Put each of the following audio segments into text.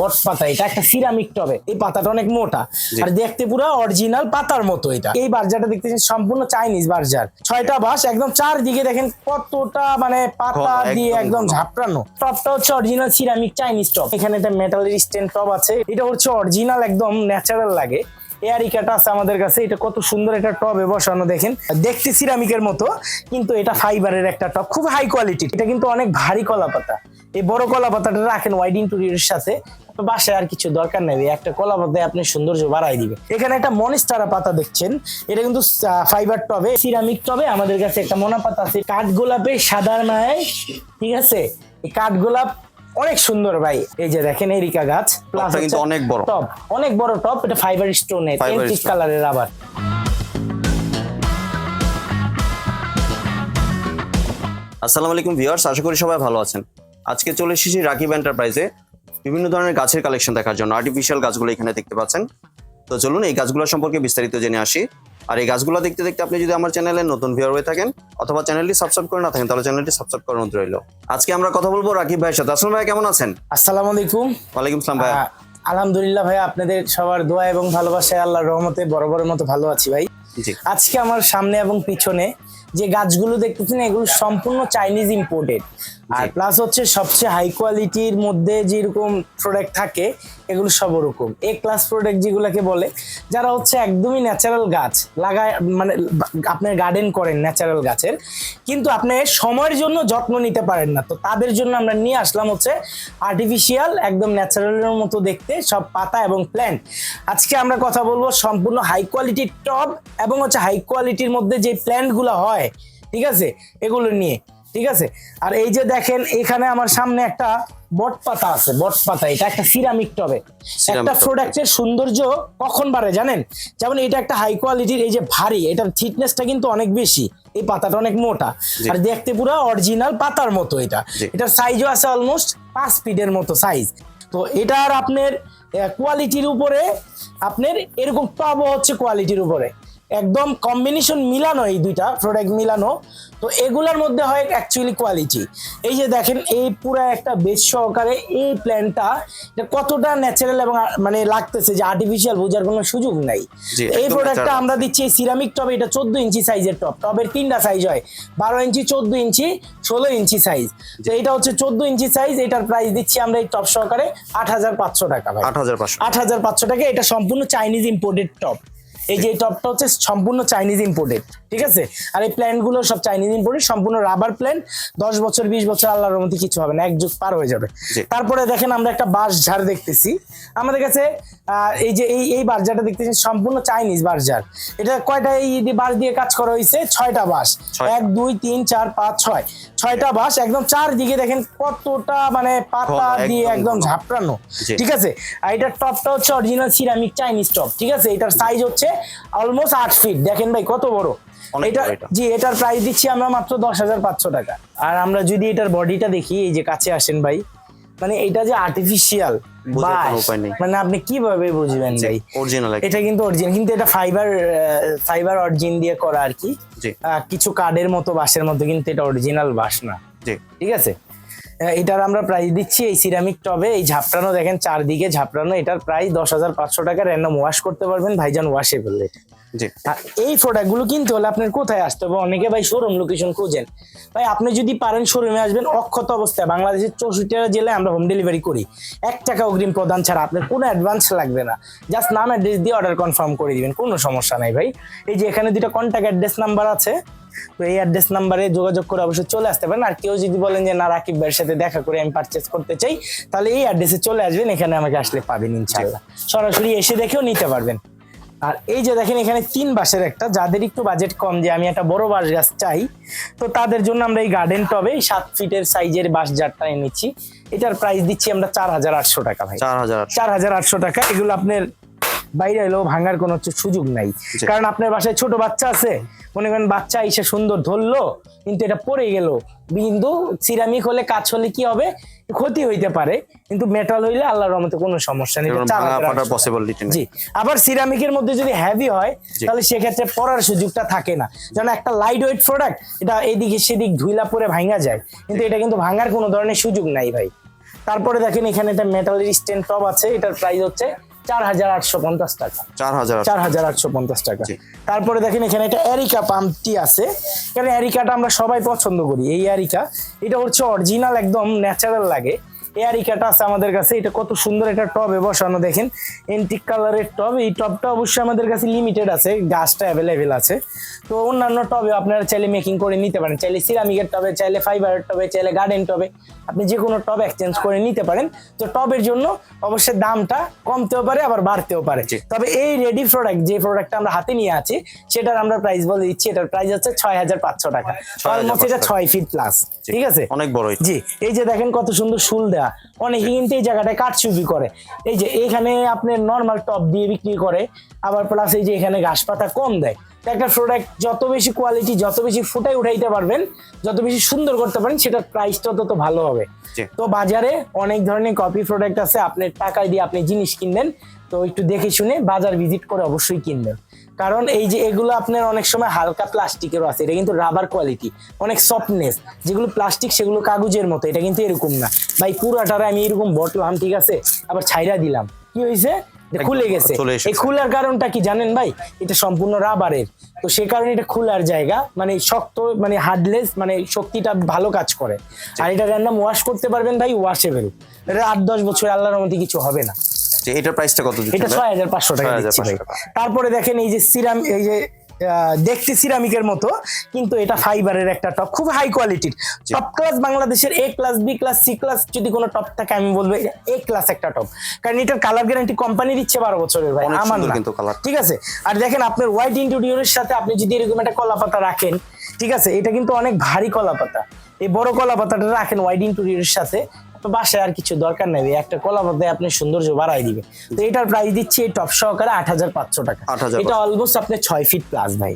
বট পাতা এটা একটা সিরামিক টবে এই পাতাটা অনেক মোটা। আর দেখতে পুরো অরিজিনাল পাতার মতো এটা। এই বার্জারটা দেখতেছেন সম্পূর্ণ চাইনিজ বার্জার। ছয়টা বাস একদম চারদিকে দেখেন কতটা মানে পাতা দিয়ে একদম ঘন। টপটা হচ্ছে অরিজিনাল সিরামিক চাইনিজ টপ এখানে একটা মেটালের স্ট্যান্ড টপ আছে। এটা হচ্ছে অরিজিনাল একদম ন্যাচারাল লাগে। এয়ারিকাটা আছে আমাদের কাছে। এটা কত সুন্দর একটা টবে বসানো দেখেন। দেখতে সিরামিকের মতো কিন্তু এটা ফাইবারের একটা টপ খুব হাই কোয়ালিটি এটা কিন্তু অনেক ভারী কলা পাতা এই বড় কলা পাতাটা রাখেন ওয়াইড ইন্টেরিয়রের সাথে। আপনার বাসায় আর কিছু দরকার নেই একটা কলা পাতায় আপনি সৌন্দর্য বাড়াই দিবে এখানে একটা মনিস্টারা পাতা দেখছেন। এটা কিন্তু ফাইবার টবে সিরামিক টবে আমাদের কাছে একটা মোনা পাতা আছে। কাঠ গোলাপে সাদার মায় ঠিক আছে? কাঠ গোলাপ অনেক সুন্দর ভাই। এই যে দেখেন এরিকা গাছ। প্লাস কিন্তু অনেক বড়। টপ। অনেক বড় টপ। এটা ফাইবার Fiber এন্টিক কালারের আবার। আসসালামু আলাইকুম ভিউয়ার্স আশা করি সবাই ভালো আছেন। আজকে চলে এসেছি রাকিব এন্টারপ্রাইজে বিভিন্ন ধরনের গাছের কালেকশন দেখার জন্য আর্টিফিশিয়াল গাছগুলো এখানে দেখতে পাচ্ছেন। তো চলুন এই গাছগুলো সম্পর্কে বিস্তারিত জেনে আসি। আর এই গাছগুলো দেখতে দেখতে আপনি যদি আমার চ্যানেলে নতুন ভিউয়ার হয়ে থাকেন অথবা চ্যানেলটি সাবস্ক্রাইব করে না থাকেন তাহলে চ্যানেলটি সাবস্ক্রাইব করানো রইল। আজকে আমরা কথা বলব রাকিব ভাইয়ের সাথে। আসলাম ভাই কেমন আছেন? আসসালামু আলাইকুম। ওয়ালাইকুম আসসালাম ভাই আলহামদুলিল্লাহ ভাই আপনাদের সবার দোয়া এবং ভালোবাসায় আল্লাহর রহমতে বড় বড় মতো ভালো আছি ভাই। জি। আজকে আমার সামনে এবং পিছনে যে গাছগুলো দেখতেছেন এগুলো সম্পূর্ণ চাইনিজ ইম্পোর্টেড আর প্লাস হচ্ছে সবচেয়ে হাই কোয়ালিটির মধ্যে যেরকম প্রোডাক্ট থাকে এগুলো সব ওরকম। এ ক্লাস প্রোডাক্ট যেগুলোকে বলে, যারা হচ্ছে একদমই ন্যাচারাল গাছ, লাগায় মানে আপনার গার্ডেন করেন ন্যাচারাল গাছের, কিন্তু আপনি সময়ের জন্য যত্ন নিতে পারেন না। তো তাদের জন্য আমরা নিয়ে আসলাম হচ্ছে আর্টিফিশিয়াল একদম ন্যাচারালের মতো দেখতে, সব পাতা এবং প্ল্যান্ট আজকে আমরা কথা বলব সম্পূর্ণ হাই কোয়ালিটির টব এবং হচ্ছে হাই কোয়ালিটির মধ্যে যে প্ল্যান্টগুলো হয়, ঠিক আছে? এগুলো নিয়ে। ঠিক আছে? আর এই যে দেখেন এখানে আমার সামনে একটা বট পাতা আছে বট পাতা। এটা একটা সিরামিক টবে। একটা। প্রোডাক্টের সৌন্দর্য কখন বাড়ে জানেন? যেমন এটা একটা হাই কোয়ালিটির এই যে ভারী এটার থিকনেসটা কিন্তু অনেক বেশি। এই পাতাটা অনেক মোটা। আর দেখতে পুরো অরিজিনাল পাতার মতো এটা। এটার সাইজও আছে অলমোস্ট পাঁচ ফিটের মতো সাইজ তো এটার আপনার কোয়ালিটির উপরে আপনার এরকম টবও হচ্ছে কোয়ালিটির উপরে। একদম কম্বিনেশন মিলানো এই দুইটা প্রোডাক্ট মিলানো। তো এগুলার মধ্যে হয় অ্যাকচুয়ালি কোয়ালিটি এই যে দেখেন এই পুরো একটা বেশ সহকারে এই প্ল্যানটা কতটা ন্যাচারাল এবং মানে লাগতেছে যে আর্টিফিশিয়াল বোঝার কোনো সুযোগ নাই। এই প্রোডাক্টটা আমরা দিচ্ছি সিরামিক টব এটা চোদ্দ ইঞ্চি সাইজের টপ টবের তিনটা সাইজ হয় বারো ইঞ্চি চোদ্দ ইঞ্চি ষোলো ইঞ্চি সাইজ তো এটা হচ্ছে চোদ্দ ইঞ্চি সাইজ এটার প্রাইস দিচ্ছি আমরা এই টপ সহকারে আট হাজার পাঁচশো টাকা আট হাজার পাঁচশো। আট হাজার পাঁচশো টাকা এটা সম্পূর্ণ চাইনিজ ইম্পোর্টেড টপ এই যে টপটা হচ্ছে সম্পূর্ণ চাইনিজ ইম্পোর্টেড ঠিক আছে? আর এই প্ল্যান্টগুলো সব চাইনিজ ইম্পোর্টেড সম্পূর্ণ রাবার প্ল্যান্ট দশ বছর বিশ বছর আল্লাহর মধ্যে কিছু হবে না এক যুগ পার হয়ে যাবে। তারপরে দেখেন আমরা একটা বাঁশ ঝাড় দেখতেছি। আমাদের কাছে এই যে এই এই বার্জারটা দেখতেছি সম্পূর্ণ চাইনিজ বার্জার এটা কয়টা এই বাঁশ দিয়ে কাজ করা হয়েছে? ছয়টা বাঁশ এক দুই তিন চার পাঁচ ছয়। ছয়টা বাঁশ একদম চারদিকে দেখেন কতটা মানে পাতা দিয়ে একদম। ঝাপটানো। ঠিক আছে? আর এটার টপটা হচ্ছে অরিজিনাল সিরামিক চাইনিজ টপ ঠিক আছে? এটার সাইজ হচ্ছে অলমোস্ট আট ফিট দেখেন ভাই কত বড়? এটা জি এটার প্রাইস দিচ্ছি আমরা মাত্র দশ হাজার পাঁচশো টাকা। আর আমরা যদি এটার বডিটা দেখি এই যে কাছে আসেন ভাই মানে এটা যে আর্টিফিশিয়াল। মানে আপনি কীভাবে বুঝবেন ভাই? অরিজিনাল এটা কিন্তু অরিজিনাল কিন্তু এটা ফাইবার ফাইবার অরিজিন দিয়ে করা আর কি। কিছু কার্ডের মতো বাঁশের মতো কিন্তু এটা অরিজিনাল বাঁশ না। ঠিক আছে? এটার আমরা প্রাইস দিচ্ছি এই সিরামিক টবে এই ঝাপটানো দেখেন চারদিকে ঝাপটানো এটার প্রাইস দশ হাজার পাঁচশো টাকা র্যান্ডম ওয়াশ করতে পারবেন ভাইজান ওয়াশে জি আর এই প্রোডাক্টগুলো কিনতে হলে আপনার কোথায় আসতে হবে? অনেকে ভাই শোরুম লোকেশন খুঁজেন। ভাই আপনি যদি পারেন শোরুমে আসবেন অক্ষত অবস্থায় বাংলাদেশের চৌষট্টিটা জেলায় আমরা হোম ডেলিভারি করি। এক টাকা অগ্রিম প্রদান ছাড়া আপনার কোনো অ্যাডভান্স লাগবে না। জাস্ট নাম অ্যাড্রেস দিয়ে অর্ডার কনফার্ম করে দিবেন কোনো সমস্যা নাই ভাই। এই যে এখানে দুটো কন্ট্যাক্ট অ্যাড্রেস নাম্বার আছে তো এই অ্যাড্রেস নাম্বারে যোগাযোগ করে অবশ্যই চলে আসতে পারেন। আর কেউ যদি বলেন যে না রাকিব ভাইয়ের সাথে দেখা করে আমি পারচেস করতে চাই তাহলে এই অ্যাড্রেসে চলে আসবেন এখানে আমাকে আসলে পাবেন ইনশাআল্লাহ। সরাসরি এসে দেখেও নিতে পারবেন। আর এই যে দেখেন এখানে তিন বাসের একটা যাদের একটু বাজেট কম যে আমি একটা বড় বাঁশ গাছ চাই তো তাদের জন্য আমরা এই গার্ডেন টবে সাত ফিটের সাইজের বাঁশ জারটা এনেছি এটার প্রাইস দিচ্ছি আমরা চার হাজার আটশো টাকা ভাই। চার হাজার চার হাজার আটশো টাকা। এগুলো আপনার বাইরে এলেও ভাঙার কোনো হচ্ছে সুযোগ নাই। কারণ আপনার বাসায় ছোট বাচ্চা আছে মনে করেন বাচ্চা এসে সুন্দর ধরলো কিন্তু এটা পড়ে গেল। কিন্তু সিরামিক হলে কাজ হলে কি হবে? ক্ষতি হইতে পারে কিন্তু মেটাল হইলে আল্লাহর রহমতে কোনো সমস্যা নেই এটা এরকম ভাঙা 4,800 ফাটার টাকা। পসিবিলিটি নেই। জি। আবার সিরামিকের মধ্যে যদি হেভি হয় তাহলে সেক্ষেত্রে পড়ার সুযোগটা থাকে না। যেন একটা লাইট ওয়েট প্রোডাক্ট এটা এদিকে সেদিক ধুইলা পরে ভাঙা যায় কিন্তু এটা কিন্তু ভাঙার কোনো ধরনের সুযোগ নাই ভাই। তারপরে দেখেন এখানে একটা মেটালের স্ট্যান্ড টপ আছে এটার প্রাইস হচ্ছে চার হাজার আটশো পঞ্চাশ টাকা। চার হাজার আটশো পঞ্চাশ। টাকা। তারপরে দেখেন এখানে একটা এরিকা পাম্পটি আছে। এখানে এরিকাটা আমরা সবাই পছন্দ করি। এই এরিকা এটা হচ্ছে অরিজিনাল একদম ন্যাচারাল লাগে। এই এরিকাটা আছে আমাদের কাছে। এটা কত সুন্দর একটা টবে বসানো দেখেন। এন্টিক কালারের টব। এই টবটা অবশ্যই আমাদের কাছে লিমিটেড আছে গাছটা অ্যাভেলেবেল আছে। তো অন্যান্য টবে আপনারা চাইলে মেকিং করে নিতে পারেন। চাইলে সিরামিকের টবে চাইলে ফাইবারের টবে চাইলে গার্ডেন টবে আপনি যে কোনো টব এক্সচেঞ্জ করে নিতে পারেন। তো টবের জন্য অবশ্যই দামটা কমতেও পারে আবার বাড়তেও পারে। তবে এই রেডি প্রোডাক্ট যে প্রোডাক্টটা আমরা হাতে নিয়ে আছি সেটার আমরা প্রাইস বলে দিচ্ছি। এটার প্রাইস হচ্ছে ছয় হাজার পাঁচশো টাকা। অলমোস্ট এটা ছয় ফিট প্লাস ঠিক আছে? অনেক বড় জি। এই যে দেখেন কত সুন্দর শুল দেয়া অনেকে কিন্তু এই জায়গাটায় কাটছুপি করে। এই যে এখানে আপনি নর্মাল টপ দিয়ে বিক্রি করে আবার প্লাস এই যে এখানে ঘাস পাতা কম দেয়। একটা প্রোডাক্ট যত বেশি কোয়ালিটি যত বেশি ফুটাই উঠাইতে পারবেন যত বেশি সুন্দর করতে পারেন সেটার প্রাইসটা তত ভালো হবে। তো বাজারে অনেক ধরনের কপি প্রোডাক্ট আছে আপনার টাকায় দিয়ে আপনি জিনিস কিনবেন। তো একটু দেখে শুনে বাজার ভিজিট করে অবশ্যই কিনবেন। কারণ এই যে এগুলো আপনার অনেক সময় হালকা প্লাস্টিকেরও আছে এটা কিন্তু রাবার কোয়ালিটি অনেক সফটনেস যেগুলো প্লাস্টিক সেগুলো কাগজের মতো এটা কিন্তু এরকম না। ভাই পুরাটারে আমি এরকম বটলাম ঠিক আছে আবার ছাইরা দিলাম। কি হয়েছে খুলে গেছে। এই খোলার কারণটা কি জানেন ভাই? এটা সম্পূর্ণ রাবারের তো সে কারণে এটা খোলার জায়গা মানে শক্ত মানে হার্ডলেস মানে শক্তিটা ভালো কাজ করে। আর এটা র্যান্ডাম ওয়াশ করতে পারবেন ভাই ওয়াশেবল এটা আট দশ বছর আল্লাহর মধ্যে কিছু হবে না। যে এটার প্রাইসটা কত এটা? ছয় হাজার পাঁচশো টাকা দিচ্ছি তারপরে দেখেন এই যে সিরাম এই যে দেখতে সিরামিকের মতো কিন্তু এটা ফাইবারের একটা টপ খুব হাই কোয়ালিটির টপ ক্লাস বাংলাদেশের A class B class C class যদি কোনো টপ থাকে আমি বলব এ ক্লাস একটা টপ কারণ এটার কালার গ্যারান্টি কোম্পানি দিচ্ছে বারো বছরের ভাই আমার কিন্তু colour। ঠিক আছে? আর দেখেন আপনার হোয়াইট ইন্টেরিয়রের সাথে আপনি যদি এরকম একটা কলা পাতা রাখেন ঠিক আছে? এটা কিন্তু অনেক ভারী কলা পাতা এই বড় কলা পাতাটা রাখেন হোয়াইট ইন্টেরিয়রের সাথে। তো বাসায় আর কিছু দরকার নেই একটা কলা পাতায় আপনি সৌন্দর্য বাড়াই দিবে তো এটার প্রাইস দিচ্ছি এই টপ সহকারে আট হাজার পাঁচশো টাকা। এটা অলমোস্ট আপনার ছয় ফিট প্লাস ভাই।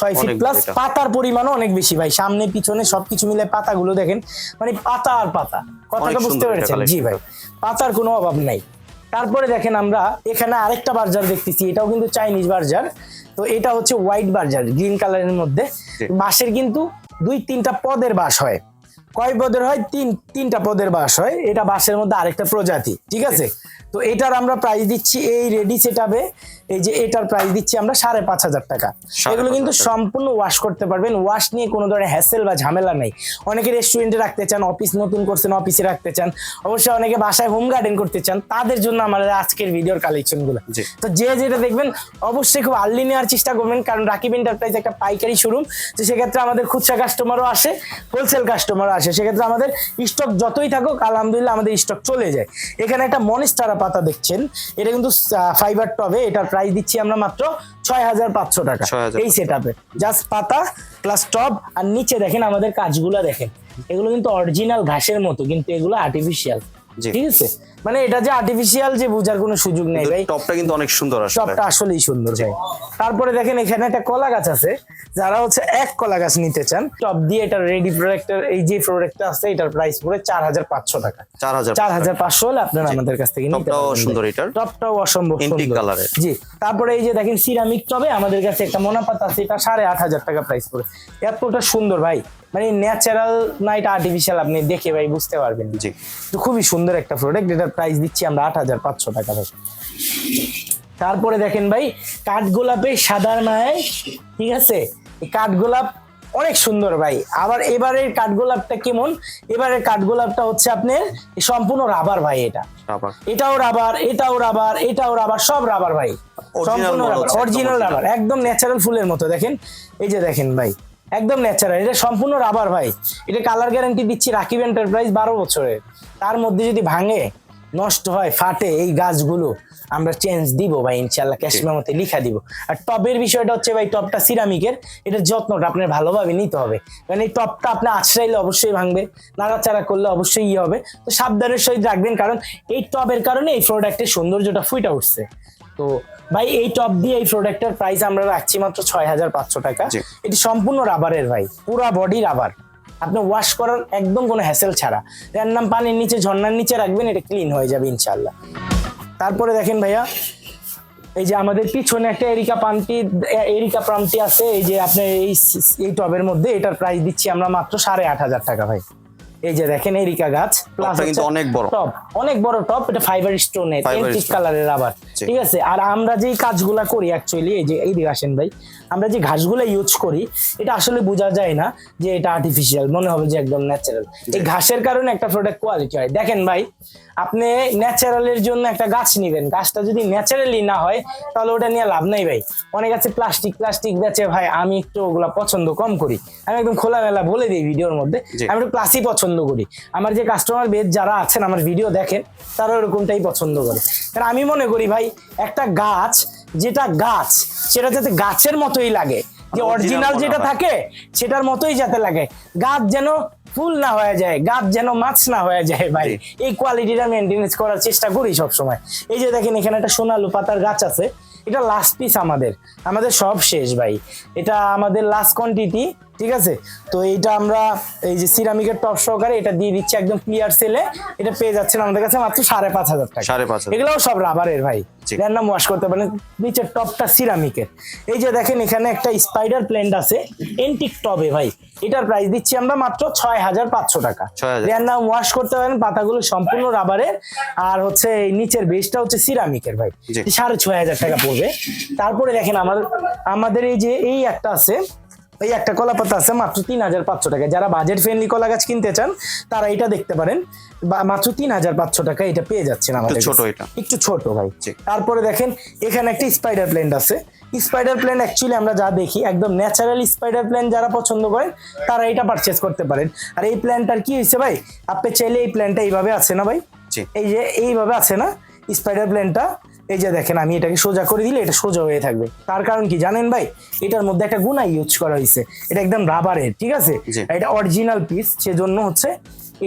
ছয় ফিট প্লাস পাতার পরিমাণও অনেক বেশি ভাই। সামনে পিছনে সবকিছু মিলে পাতাগুলো দেখেন মানে পাতা আর পাতা। কথাটা বুঝতে পেরেছেন? জি ভাই। পাতার কোনো অভাব নাই। তারপরে দেখেন আমরা এখানে আরেকটা বার্জার দেখতেছি। এটাও কিন্তু চাইনিজ বার্জার। তো এটা হচ্ছে হোয়াইট বার্জার গ্রিন কালারের মধ্যে। বাঁশের কিন্তু দুই তিনটা পদের বাঁশ হয়। কয় পদের হয়? তিন তিনটা পদের বাঁশ হয়। এটা বাঁশের মধ্যে আরেকটা প্রজাতি ঠিক আছে? তো এটার আমরা প্রাইস দিচ্ছি এই রেডি সেটাবে এই যে এটার প্রাইস দিচ্ছি আমরা সাড়ে পাঁচ হাজার টাকা। এগুলো কিন্তু সম্পূর্ণ ওয়াশ করতে পারবেন। ওয়াশ নিয়ে কোনো ধরনের হ্যাসেল বা ঝামেলা নেই। অনেকে রেস্টুরেন্টে রাখতে চান অফিস নতুন করছেন অফিসে রাখতে চান। অবশ্যই অনেকে বাসায় হোম গার্ডেন করতে চান তাদের জন্য আমাদের আজকের ভিডিওর কালেকশনগুলো। তো যে যেটা দেখবেন অবশ্যই খুব আর্লি নেওয়ার চেষ্টা করবেন। কারণ রাকিব এন্টারপ্রাইজ একটা পাইকারি শোরুম তো সেক্ষেত্রে আমাদের খুচরা কাস্টমারও আসে হোলসেল কাস্টমারও আসে। সেক্ষেত্রে আমাদের স্টক যতই থাকুক আলহামদুলিল্লাহ আমাদের স্টক চলে যায়। এখানে একটা মনিস্টারা পাতা দেখছেন। এটা কিন্তু ফাইবার টবে এটার প্রাইস দিচ্ছি আমরা মাত্র ছয় হাজার পাঁচশো টাকা। এই সেট আপে জাস্ট পাতা প্লাস টব আর নিচে দেখেন আমাদের কাজগুলো দেখেন। এগুলো কিন্তু অরিজিনাল ঘাসের মতো কিন্তু এগুলো আর্টিফিশিয়াল। ঠিক আছে? মানে এটা যে আর্টিফিশিয়াল যে বোঝার কোনো সুযোগ নেই ভাই। টপটা কিন্তু অনেক সুন্দর আসলে। টপটা আসলেই সুন্দর ভাই। তারপরে দেখেন এখানে একটা কলা গাছ আছে। যারা হচ্ছে এক কলা গাছ নিতে চান টপ দিয়ে এটা রেডি প্রোডাক্টের এই যে প্রোডাক্টটা আছে এটার প্রাইস পড়ে চার হাজার পাঁচশো টাকা। চার হাজার চার হাজার পাঁচশো হলে আপনারা আমাদের কাছ থেকে নিতে টপটাও পারবেন সুন্দর। এটার। টপটাও অসম্ভব সুন্দর। এর। জি। তারপরে এই যে দেখেন সিরামিক টবে আমাদের কাছে একটা মোনাপাতা আছে এটা সাড়ে আট হাজার টাকা প্রাইস পড়ে। এতটা সুন্দর ভাই। মানে ন্যাচারাল না এটা আর্টিফিশিয়াল আপনি দেখে ভাই বুঝতে পারবেন। জি। তো খুবই সুন্দর একটা প্রোডাক্ট এটার প্রাইস দিচ্ছি আমরা আট হাজার পাঁচশো টাকা ভাই। তারপরে দেখেন ভাই কাঠগোলাপে সাদার মায় ঠিক আছে? এই কাঠগোলাপ অনেক সুন্দর ভাই। আবার এবারের কাঠগোলাপটা কেমন? এবারের কাঠগোলাপটা হচ্ছে আপনার সম্পূর্ণ রাবার ভাই এটা। এটাও রাবার এটাও রাবার এটাও রাবার সব রাবার ভাই। Original মনে অরিজিনাল রাবার একদম ন্যাচারাল ফুলের মতো। দেখেন এই যে দেখেন ভাই একদম ন্যাচারাল এটা সম্পূর্ণ রাবার ভাই। এটা কালার গ্যারান্টি দিচ্ছি রাকিব এন্টারপ্রাইজ বারো বছরের। তার মধ্যে যদি ভাঙে নষ্ট হয় ফাটে এই গাছগুলো আমরা চেঞ্জ দিব ভাই ইনশাল্লাহ ক্যাশ মেমোতে লিখা দিব। আর টপের বিষয়টা হচ্ছে ভাই টপটা সিরামিকের এটার যত্নটা আপনার ভালোভাবে নিতে হবে। কারণ এই টপটা আপনি আছড়াইলে অবশ্যই ভাঙবে নাড়াচাড়া করলে অবশ্যই ইয়ে হবে। তো সাবধানের সহিত রাখবেন কারণ এই টবের কারণে এই প্রোডাক্টের সৌন্দর্যটা ফুটে উঠছে। তো ভাই এই টপ দিয়ে এই প্রোডাক্টের প্রাইস আমরা রাখছি মাত্র ছয় হাজার পাঁচশো টাকা। এটি সম্পূর্ণ রাবারের ভাই পুরা বডি রাবার আপনি ওয়াশ করার একদম কোনো হ্যাসেল ছাড়া। র্যান্ডাম পানির নিচে ঝর্নার নিচে রাখবেন এটা ক্লিন হয়ে যাবে ইনশাল্লাহ তারপরে দেখেন ভাইয়া এই যে আমাদের পিছনে একটা এরিকা পাম্পটি এরিকা পাম্পটি আছে এই যে আপনার এই এই টবের মধ্যে এটার প্রাইস দিচ্ছি আমরা মাত্র সাড়ে আট হাজার টাকা ভাই। এই যে দেখেন এরিকা গাছ প্লাস কিন্তু অনেক বড়। টপ অনেক বড় টপ এটা ফাইবার স্টোনের এন্টিক কালারের আবার ঠিক আছে? আর আমরা যেই কাজগুলা করি অ্যাকচুয়ালি এই যে এই দিকে আসেন ভাই আমরা যে ঘাসগুলো ইউজ করি এটা আসলে বোঝা যায় না যে এটা আর্টিফিশিয়াল মনে হবে যে একদম ন্যাচারাল এই ঘাসের কারণে একটা প্রোডাক্ট কোয়ালিটি হয়। দেখেন ভাই আপনি ন্যাচারালের জন্য একটা গাছ নেবেন। গাছটা যদি ন্যাচারালি না হয় তাহলে ওটা নিয়ে লাভ নাই ভাই। অনেক আছে প্লাস্টিক প্লাস্টিক বেচে ভাই আমি একটু ওগুলা পছন্দ কম করি। আমি একদম খোলামেলা বলে দিই ভিডিওর মধ্যে। আমি একটু ক্লাসই পছন্দ করি। আমার যে কাস্টমার বেদ যারা আছেন আমার ভিডিও দেখেন তারা ওরকমটাই পছন্দ করে। কারণ আমি মনে করি ভাই একটা গাছ যেটা গাছ সেটা যাতে গাছের মতোই লাগে। যে অরিজিনাল যেটা থাকে সেটার মতোই যাতে লাগে। গাছ যেন ফুল না হয়ে যায় গাছ যেন মাছ না হয়ে যায় ভাই। এই কোয়ালিটিটা মেনটেনেন্স করার চেষ্টা করি সবসময়। এই যে দেখেন এখানে একটা সোনালু পাতার গাছ আছে। এটা লাস্ট পিস আমাদের। আমাদের সব শেষ ভাই। এটা আমাদের লাস্ট কোয়ান্টিটি ঠিক আছে? তো এইটা আমরা এই যে সিরামিকের টপ সহকারে এটা দিয়ে দিচ্ছি একদম ক্লিয়ার সেলে এটা পেয়ে যাচ্ছেন আমাদের কাছে মাত্র সাড়ে পাঁচ হাজার টাকা। সাড়ে পাঁচ। এগুলোও সব রাবারের ভাই। নাম ওয়াশ করতে পারেন। নিচের টপটা সিরামিকের এই যে দেখেন এখানে একটা স্পাইডার প্ল্যান্ট আছে এন্টিক টবে ভাই। এটার প্রাইস দিচ্ছি আমরা মাত্র ছয় হাজার পাঁচশো টাকা। 6,000 এর নাম ওয়াশ করতে পারেন পাতাগুলো সম্পূর্ণ রাবারের আর হচ্ছে এই নিচের বেসটা হচ্ছে সিরামিকের ভাই। সাড়ে ছয় হাজার টাকা পড়বে। তারপরে দেখেন আমার আমাদের এই যে এই একটা আছে এই একটা কলা পাতা আছে মাত্র তিন হাজার পাঁচশো টাকা। যারা বাজেট ফ্রেন্ডলি কলা গাছ কিনতে চান তারা এটা দেখতে পারেন। বা মাত্র তিন হাজার পাঁচশো টাকা এটা পেয়ে যাচ্ছেন আমাদের ছোট এটা। একটু ছোট ভাই। তারপরে দেখেন এখানে একটা স্পাইডার প্ল্যান্ট আছে। স্পাইডার প্ল্যান অ্যাকচুয়ালি আমরা যা দেখি একদম ন্যাচারাল স্পাইডার প্ল্যান যারা পছন্দ করেন তারা এটা পারচেস করতে পারেন। আর এই প্ল্যানটার কি হয়েছে ভাই? আপনি চাইলে এই প্ল্যানটা এইভাবে আছে না ভাই? এই যে এইভাবে আছে না? স্পাইডার প্ল্যানটা এই যে দেখেন আমি এটাকে সোজা করে দিলে এটা সোজা হয়ে থাকবে। তার কারণ কি জানেন ভাই? এটার মধ্যে একটা গুণা ইউজ করা হয়েছে। এটা একদম রাবারের ঠিক আছে? এটা অরিজিনাল পিস সেজন্য হচ্ছে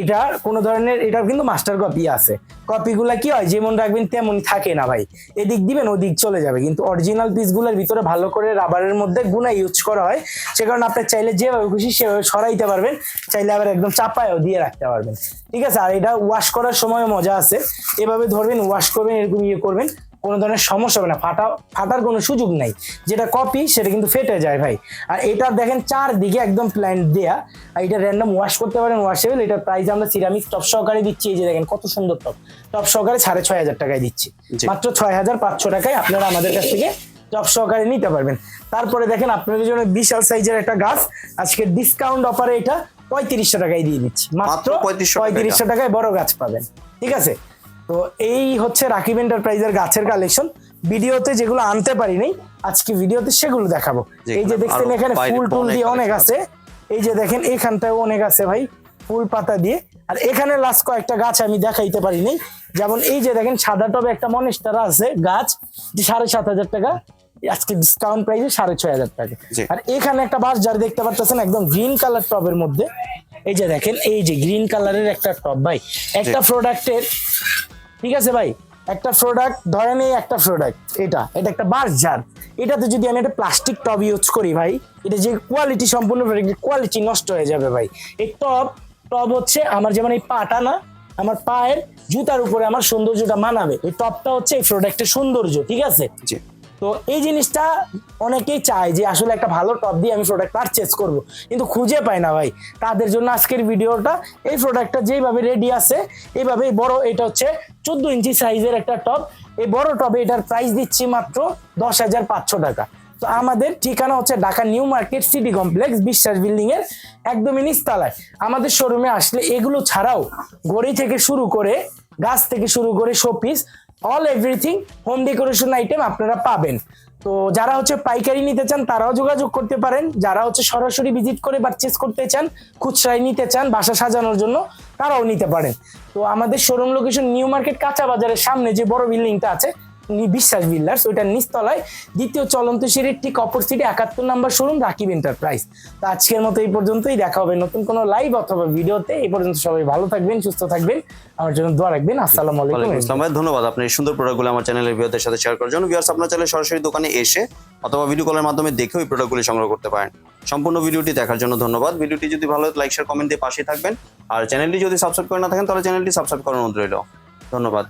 এটা কোনো ধরনের এটার কিন্তু মাস্টার কপি আছে। কপিগুলা কি হয় যেমন রাখবেন তেমন থাকে না ভাই। এদিক দিবেন ওদিক চলে যাবে। কিন্তু অরিজিনাল পিসগুলোর ভিতরে ভালো করে রাবারের মধ্যে গুণা ইউজ করা হয়। সে কারণে আপনার চাইলে যেভাবে খুশি সেভাবে সরাইতে পারবেন। চাইলে আবার একদম চাপায়ও দিয়ে রাখতে পারবেন। ঠিক আছে? আর এটা ওয়াশ করার সময় মজা আছে। এভাবে ধরবেন ওয়াশ করবেন এরকম ইয়ে করবেন। কোনো ধরনের সমস্যা হবে না। ফাটা ফাটার কোনো সুযোগ নাই। যেটা কপি সেটা কিন্তু ফেটে যায় ভাই। আর এটা দেখেন চারদিকে একদম প্ল্যান্ট দেয়া। আর এটা র্যান্ডম ওয়াশ করতে পারেন ওয়াশেবল এটার প্রাইস আমরা সিরামিক টপ সহকারে দিচ্ছি। এই যে দেখেন কত সুন্দর টপ টপ সহকারে সাড়ে ছয় হাজার টাকায় দিচ্ছি। মাত্র ছয় হাজার পাঁচশো টাকায় আপনারা আমাদের কাছ থেকে টপ সহকারে নিতে পারবেন। তারপরে দেখেন আপনাদের জন্য বিশাল সাইজের একটা গাছ। আজকে ডিসকাউন্ট অফারে এটা পঁয়ত্রিশশো টাকায় দিয়ে দিচ্ছি। মাত্র মাত্র 3500 টাকা। পঁয়ত্রিশশো টাকায় বড় গাছ পাবেন। ঠিক আছে? তো এই হচ্ছে রাকিব এন্টারপ্রাইজের গাছের কালেকশন ভিডিওতে যেগুলো আনতে পারিনি আজকে ভিডিওতে সেগুলো দেখাবো। এই যে দেখছেন এখানে ফুল টুল দিয়ে অনেক আছে। এই যে দেখেন এখানটাও অনেক আছে ভাই ফুল পাতা দিয়ে। আর এখানে লাস্ট কয়েকটা গাছ আমি দেখাইতে পারিনি। যেমন এই যে দেখেন সাদা টবে একটা মনেস্টারা আছে গাছ যে সাড়ে সাত হাজার টাকা আজকে ডিসকাউন্ট প্রাইসে সাড়ে ছয় হাজার টাকা। আর এখানে একটা বাস যার দেখতে পাচ্ছেন একদম গ্রিন কালার টবের মধ্যে। এই যে দেখেন এই যে গ্রিন কালারের একটা টব ভাই। একটা প্রোডাক্টের ঠিক আছে ভাই? একটা প্রোডাক্ট ধরেন এই একটা প্রোডাক্ট এটা এটা একটা বাস জার এটাতে যদি আমি একটা প্লাস্টিক টব ইউজ করি ভাই, এটা যে কোয়ালিটি সম্পূর্ণ কোয়ালিটি নষ্ট হয়ে যাবে ভাই। এই টব টব হচ্ছে আমার যেমন এই পাটা না, আমার পায়ের জুতার উপরে আমার সৌন্দর্যটা মানাবে। এই টপটা হচ্ছে এই প্রোডাক্টের সৌন্দর্য, ঠিক আছে? তো এই জিনিসটা অনেকেই চায় যে আসলে একটা ভালো টপ দিয়ে আমি প্রোডাক্ট পারচেস করব। কিন্তু খুঁজে পাই না ভাই। তাদের জন্য আজকের ভিডিওটা এই প্রোডাক্টটা যেভাবে রেডি আছে এইভাবে বড় এটা হচ্ছে চোদ্দ ইঞ্চি সাইজের একটা টপ এই বড় টবে এটার প্রাইস দিচ্ছি মাত্র দশ হাজার পাঁচশো টাকা। তো আমাদের ঠিকানা হচ্ছে Dhaka New Market City Complex, Biswas building এর একদমই নিচতলায়। আমাদের শোরুমে আসলে এগুলো ছাড়াও গড়ি থেকে শুরু করে, গাছ থেকে শুরু করে showpiece all everything home decoration item আপনারা পাবেন। তো যারা হচ্ছে পাইকারি নিতে চান, তারাও যোগাযোগ করতে পারেন। যারা হচ্ছে সরাসরি ভিজিট করে পারচেস করতে চান, খুচরাই নিতে চান, বাসা সাজানোর জন্য, তারাও নিতে পারেন। তো আমাদের শোরুম লোকেশন নিউ মার্কেট কাঁচা বাজারের সামনে যে বড় বিল্ডিংটা আছে বিশ্বাস বিল্ডার্স ওইটার নিচতলায় দ্বিতীয় চলন্ত সিঁড়ির ঠিক অপোজিটে একাত্তর নাম্বার শোরুম রাকিব এন্টারপ্রাইজ তো আজকের মতো এই পর্যন্তই দেখা হবে নতুন কোনো লাইভ অথবা ভিডিওতে। এই পর্যন্ত সবাই ভালো থাকবেন সুস্থ থাকবেন। আমার জন্য দোয়া রাখবেন। আসসালামু আলাইকুম ধন্যবাদ আপনি সুন্দর প্রোডাক্টগুলো আমার চ্যানেলের ভিউয়ারদের সাথে শেয়ার করার জন্য। ভিউয়ার্স আপনার চ্যানেলে সরাসরি দোকানে এসে অথবা ভিডিও কলের মাধ্যমে দেখেও এই প্রোডাক্টগুলি সংগ্রহ করতে পারেন। সম্পূর্ণ ভিডিওটি দেখার জন্য ধন্যবাদ। ভিডিওটি যদি ভালো লাইক শেয়ার কমেন্ট দিয়ে পাশে থাকবেন। আর চ্যানেলটি যদি সাবস্ক্রাইব করে না থাকেন তাহলে চ্যানেলটি সাবস্ক্রাইব করার অনুরোধ রইল। ধন্যবাদ।